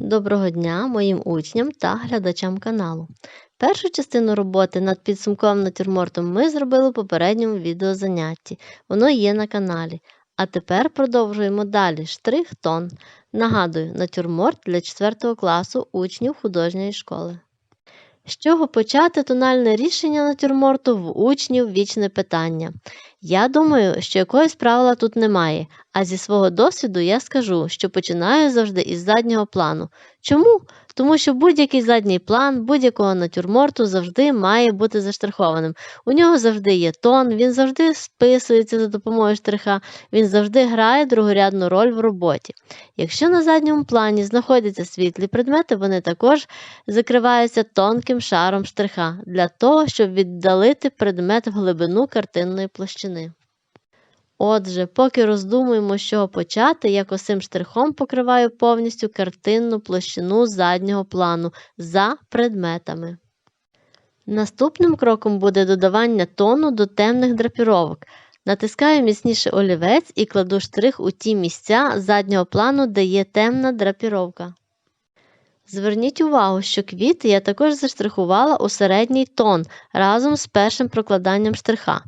Доброго дня моїм учням та глядачам каналу. Першу частину роботи над підсумковим натюрмортом ми зробили в попередньому відеозанятті. Воно є на каналі. А тепер продовжуємо далі штрих тон. Нагадую, натюрморт для 4 класу учнів художньої школи. З чого почати тональне рішення натюрморту в учнів вічне питання. Я думаю, що якогось правила тут немає, а зі свого досвіду я скажу, що починаю завжди із заднього плану. Чому? Тому що будь-який задній план будь-якого натюрморту завжди має бути заштрихованим. У нього завжди є тон, він завжди списується за допомогою штриха, він завжди грає другорядну роль в роботі. Якщо на задньому плані знаходяться світлі предмети, вони також закриваються тонким шаром штриха для того, щоб віддалити предмет в глибину картинної площини. Отже, поки роздумуємо, з чого почати, я косим штрихом покриваю повністю картинну площину заднього плану за предметами. Наступним кроком буде додавання тону до темних драпіровок. Натискаю міцніше олівець і кладу штрих у ті місця заднього плану, де є темна драпіровка. Зверніть увагу, що квіти я також заштрихувала у середній тон разом з першим прокладанням штриха,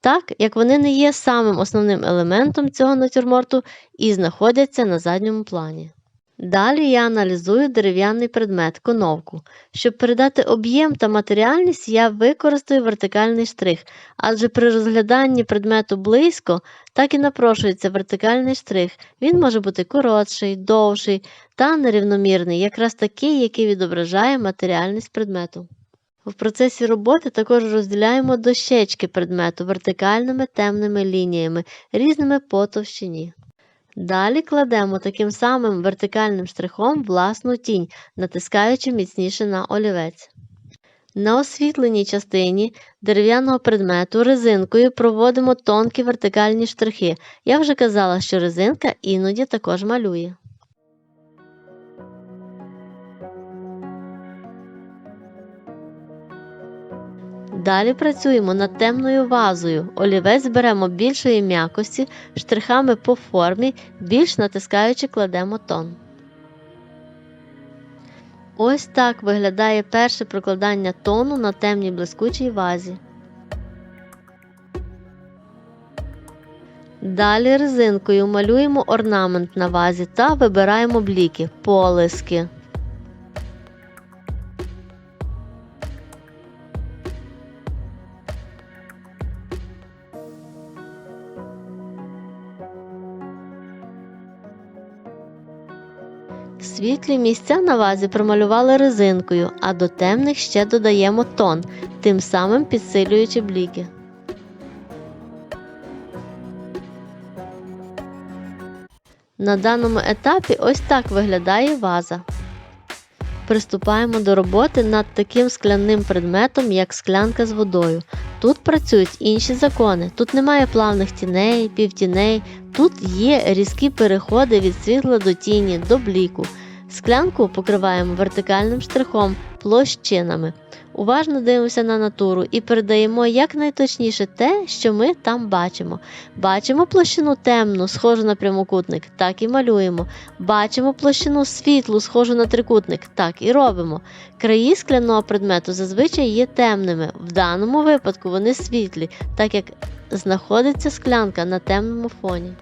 так як вони не є самим основним елементом цього натюрморту і знаходяться на задньому плані. Далі я аналізую дерев'яний предмет коновку. Щоб передати об'єм та матеріальність, я використаю вертикальний штрих, адже при розгляданні предмету близько так і напрошується вертикальний штрих. Він може бути коротший, довший та нерівномірний, якраз такий, який відображає матеріальність предмету. В процесі роботи також розділяємо дощечки предмету вертикальними темними лініями, різними по товщині. Далі кладемо таким самим вертикальним штрихом власну тінь, натискаючи міцніше на олівець. На освітленій частині дерев'яного предмету резинкою проводимо тонкі вертикальні штрихи. Я вже казала, що резинка іноді також малює. Далі працюємо над темною вазою. Олівець беремо більшої м'якості, штрихами по формі, більш натискаючи кладемо тон. Ось так виглядає перше прокладання тону на темній блискучій вазі. Далі резинкою малюємо орнамент на вазі та вибираємо бліки, полиски. Світлі місця на вазі промалювали резинкою, а до темних ще додаємо тон, тим самим підсилюючи бліки. На даному етапі ось так виглядає ваза. Приступаємо до роботи над таким скляним предметом, як склянка з водою. Тут працюють інші закони, тут немає плавних тіней, півтіней, тут є різкі переходи від світла до тіні, до бліку. Склянку покриваємо вертикальним штрихом, площинами. Уважно дивимося на натуру і передаємо якнайточніше те, що ми там бачимо. Бачимо площину темну, схожу на прямокутник, так і малюємо. Бачимо площину світлу, схожу на трикутник, так і робимо. Краї скляного предмету зазвичай є темними. В даному випадку вони світлі, так як знаходиться склянка на темному фоні.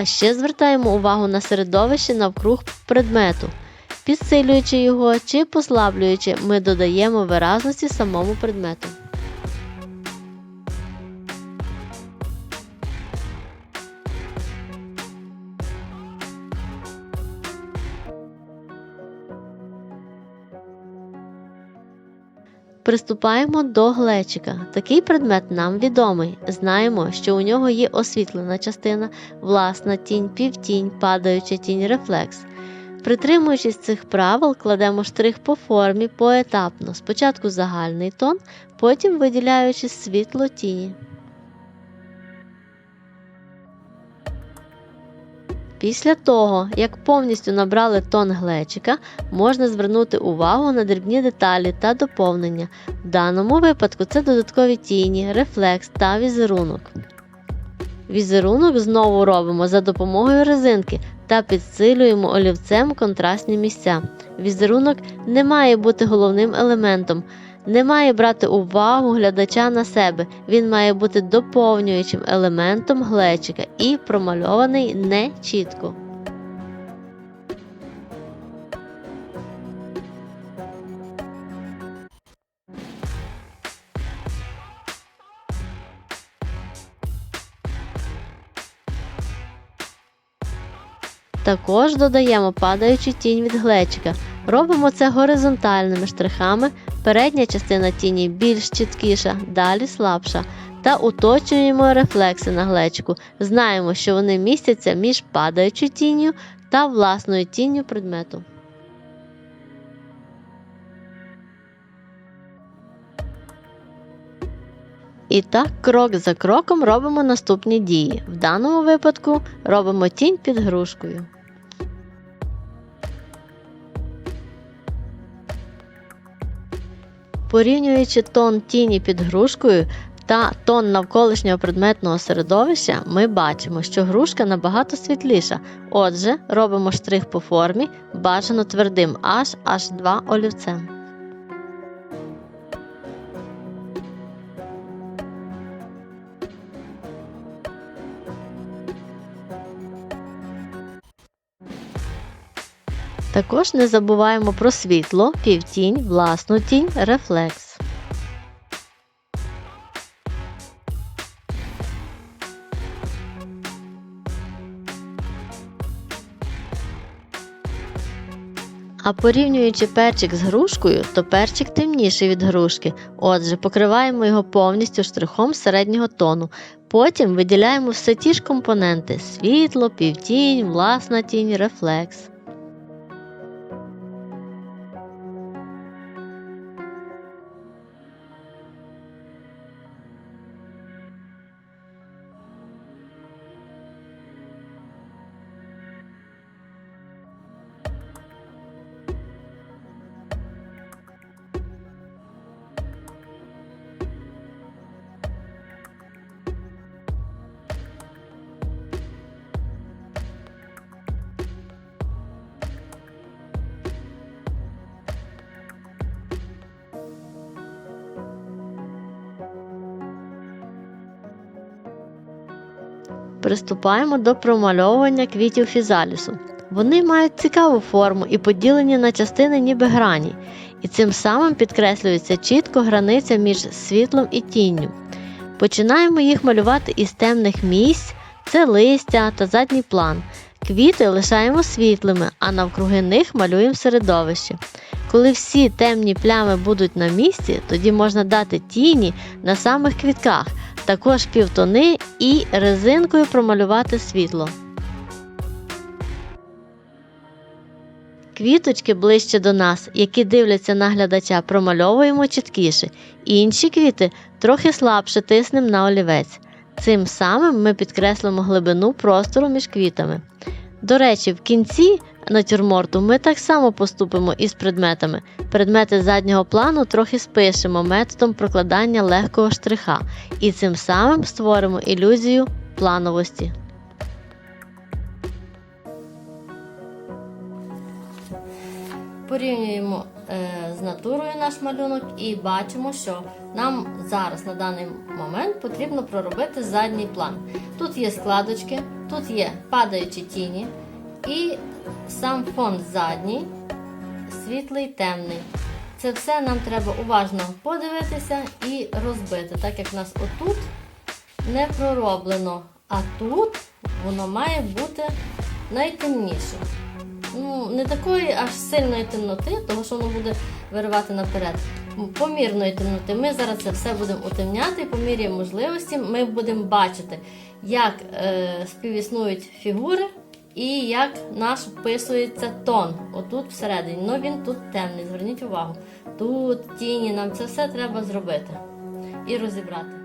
А ще звертаємо увагу на середовище навкруг предмету. Підсилюючи його чи послаблюючи, ми додаємо виразності самому предмету. Приступаємо до глечика. Такий предмет нам відомий. Знаємо, що у нього є освітлена частина, власна тінь, півтінь, падаюча тінь, рефлекс. Притримуючись цих правил, кладемо штрих по формі поетапно. Спочатку загальний тон, потім виділяючи світло тіні. Після того, як повністю набрали тон глечика, можна звернути увагу на дрібні деталі та доповнення. В даному випадку це додаткові тіні, рефлекс та візерунок. Візерунок знову робимо за допомогою резинки та підсилюємо олівцем контрастні місця. Візерунок не має бути головним елементом, не має брати увагу глядача на себе. Він має бути доповнюючим елементом глечика і промальований не чітко. Також додаємо падаючу тінь від глечика. Робимо це горизонтальними штрихами. Передня частина тіні більш чіткіша, далі слабша. Та уточнюємо рефлекси на глечику. Знаємо, що вони містяться між падаючою тінню та власною тінню предмету. І так, крок за кроком робимо наступні дії. В даному випадку робимо тінь під грушкою. Порівнюючи тон тіні під грушкою та тон навколишнього предметного середовища, ми бачимо, що грушка набагато світліша. Отже, робимо штрих по формі, бажано твердим аж аж 2 олівцем. Також не забуваємо про світло, півтінь, власну тінь, рефлекс. А порівнюючи перчик з грушкою, то перчик темніший від грушки. Отже, покриваємо його повністю штрихом середнього тону. Потім виділяємо все ті ж компоненти: світло, півтінь, власна тінь, рефлекс. Приступаємо до промальовування квітів фізалісу. Вони мають цікаву форму і поділені на частини ніби грані, і цим самим підкреслюється чітко границя між світлом і тінню. Починаємо їх малювати із темних місць, це листя та задній план. Квіти лишаємо світлими, а навкруги них малюємо середовище. Коли всі темні плями будуть на місці, тоді можна дати тіні на самих квітках, також півтони і резинкою промалювати світло. Квіточки ближче до нас, які дивляться на глядача, промальовуємо чіткіше. Інші квіти трохи слабше тиснемо на олівець. Цим самим ми підкреслимо глибину простору між квітами. До речі, в кінці натюрморту ми так само поступимо із предметами. Предмети заднього плану трохи спишемо методом прокладання легкого штриха і цим самим створимо ілюзію плановості. Порівнюємо е, з натурою наш малюнок і бачимо, що нам зараз на даний момент потрібно проробити задній план. Тут є складочки, тут є падаючі тіні і сам фон задній, світлий, темний. Це все нам треба уважно подивитися і розбити, так як в нас отут не пророблено, а тут воно має бути найтемніше. Ну, не такої аж сильної темноти, тому що воно буде виривати наперед. Помірної темноти. Ми зараз це все будемо утемняти, і по мірі можливості ми будемо бачити, як е, співіснують фігури І як наш вписується тон, отут всередині. Ну він тут темний, зверніть увагу. Тут тіні, нам це все треба зробити і розібрати.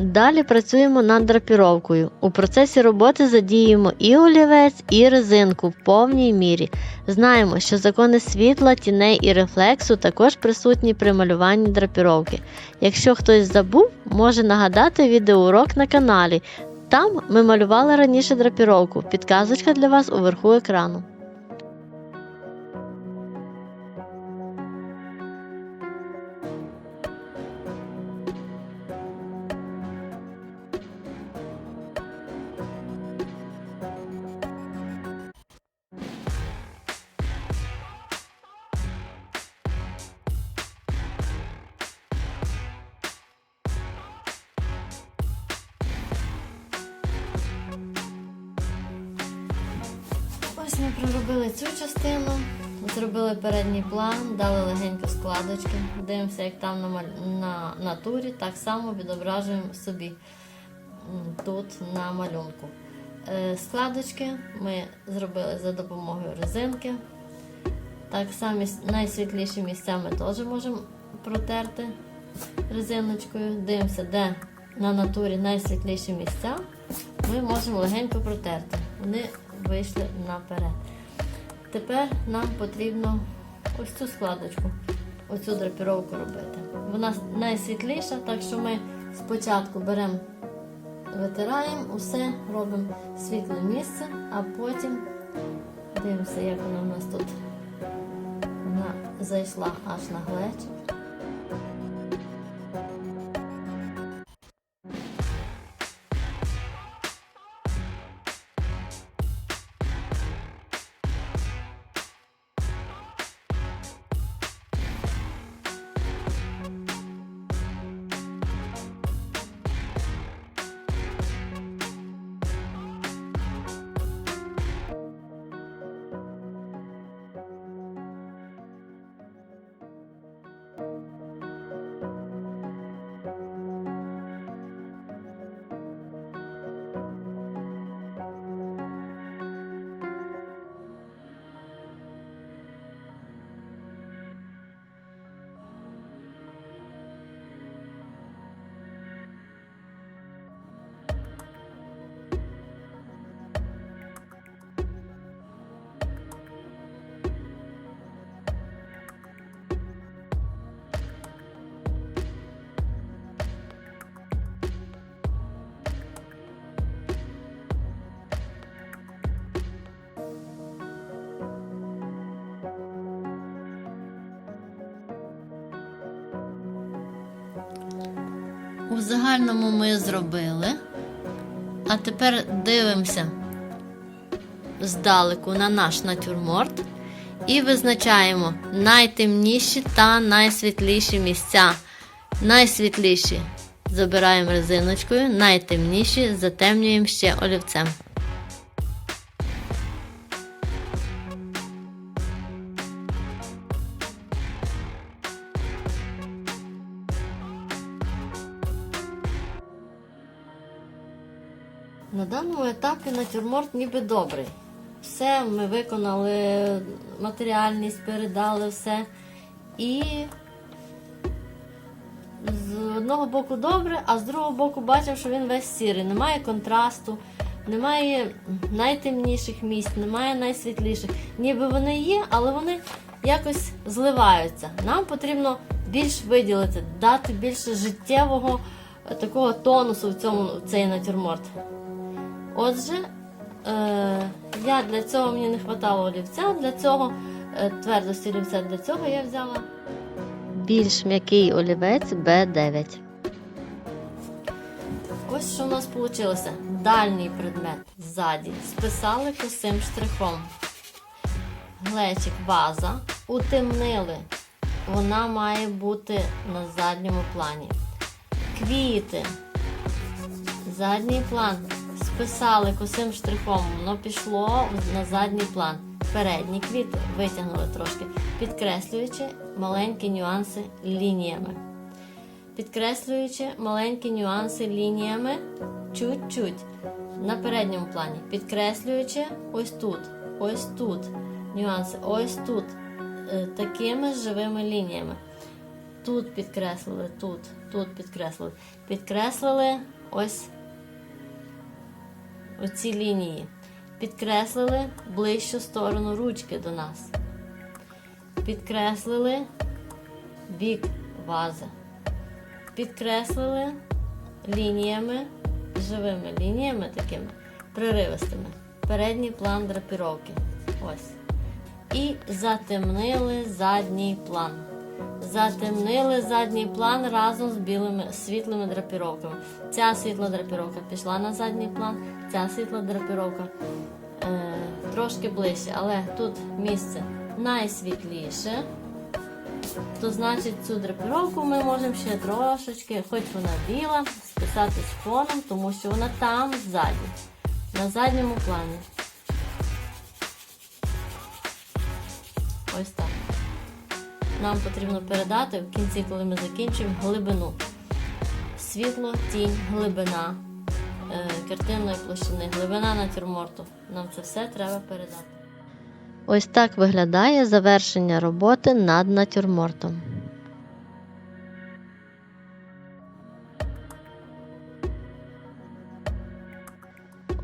Далі працюємо над драпіровкою. У процесі роботи задіємо і олівець, і резинку в повній мірі. Знаємо, що закони світла, тіней і рефлексу також присутні при малюванні драпіровки. Якщо хтось забув, може нагадати відеоурок на каналі. Там ми малювали раніше драпіровку. Підказочка для вас уверху екрану. Ми проробили цю частину, зробили передній план, дали легенько складочки. Дивимося, як там на, на натурі, так само відображуємо собі тут на малюнку. Е, Складочки ми зробили за допомогою резинки. Так само найсвітліші місця ми теж можемо протерти резиночкою. Дивимося, де на натурі найсвітліші місця. Ми можемо легенько протерти. Вони вийшли наперед. Тепер нам потрібно ось цю складочку, оцю драпіровку робити. Вона найсвітліша, так що ми спочатку беремо, витираємо усе, робимо світле місце, а потім дивимося, як вона у нас тут зайшла аж на глечик. Загальному ми зробили. А тепер дивимося здалеку на наш натюрморт і визначаємо найтемніші та найсвітліші місця. Найсвітліші забираємо резиночкою, найтемніші затемнюємо ще олівцем. Даному натюрморт ніби добрий. Все ми виконали, матеріальність передали все. І з одного боку добре, а з другого боку бачимо, що він весь сірий. Немає контрасту, немає найтемніших місць, немає найсвітліших. Ніби вони є, але вони якось зливаються. Нам потрібно більш виділити, дати більше життєвого такого тонусу в цьому в цей натюрморт. Отже, е, я для цього мені не вистачало олівця, для цього е, твердості олівця, для цього я взяла більш м'який олівець B9. Ось що у нас вийшло. Дальній предмет ззаді списали косим штрихом. Глечик ваза утемнили. Вона має бути на задньому плані. Квіти. Задній план списали косим штрихом, воно пішло на задній план. передні квіти витягнули трошки, підкреслюючи маленькі нюанси лініями. Підкреслюючи маленькі нюанси лініями чуть-чуть на передньому плані, підкреслюючи ось тут, ось тут нюанси, ось тут е, такими живими лініями. Тут підкреслили, тут, тут підкреслили. Підкреслили ось оці лінії. Підкреслили ближчу сторону ручки до нас. Підкреслили бік вази. Підкреслили лініями, живими лініями такими приривистими. Передній план драпіровки. Ось. І затемнили задній план. Затемнили задній план разом з білими світлими драпіровками. Ця світла драпіровка пішла на задній план, ця світла драпіровка е, трошки ближче, але тут місце найсвітліше. То значить цю драпіровку ми можемо ще трошечки, хоч вона біла, списати з фоном, тому що вона там ззаді, на задньому плані. Ось так. Нам потрібно передати в кінці, коли ми закінчимо, глибину. Світло, тінь, глибина е, картинної площини, глибина натюрморту. Нам це все треба передати. Ось так виглядає завершення роботи над натюрмортом.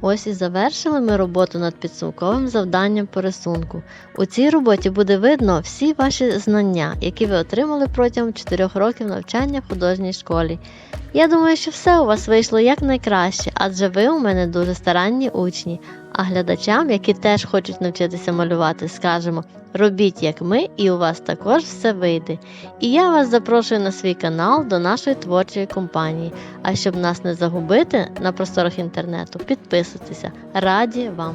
Ось і завершили ми роботу над підсумковим завданням по рисунку. У цій роботі буде видно всі ваші знання, які ви отримали протягом 4 років навчання в художній школі. Я думаю, що все у вас вийшло якнайкраще, адже ви у мене дуже старанні учні. А глядачам, які теж хочуть навчитися малювати, скажемо: робіть як ми, і у вас також все вийде. І я вас запрошую на свій канал до нашої творчої компанії. А щоб нас не загубити на просторах інтернету, підписуйтеся. Раді вам!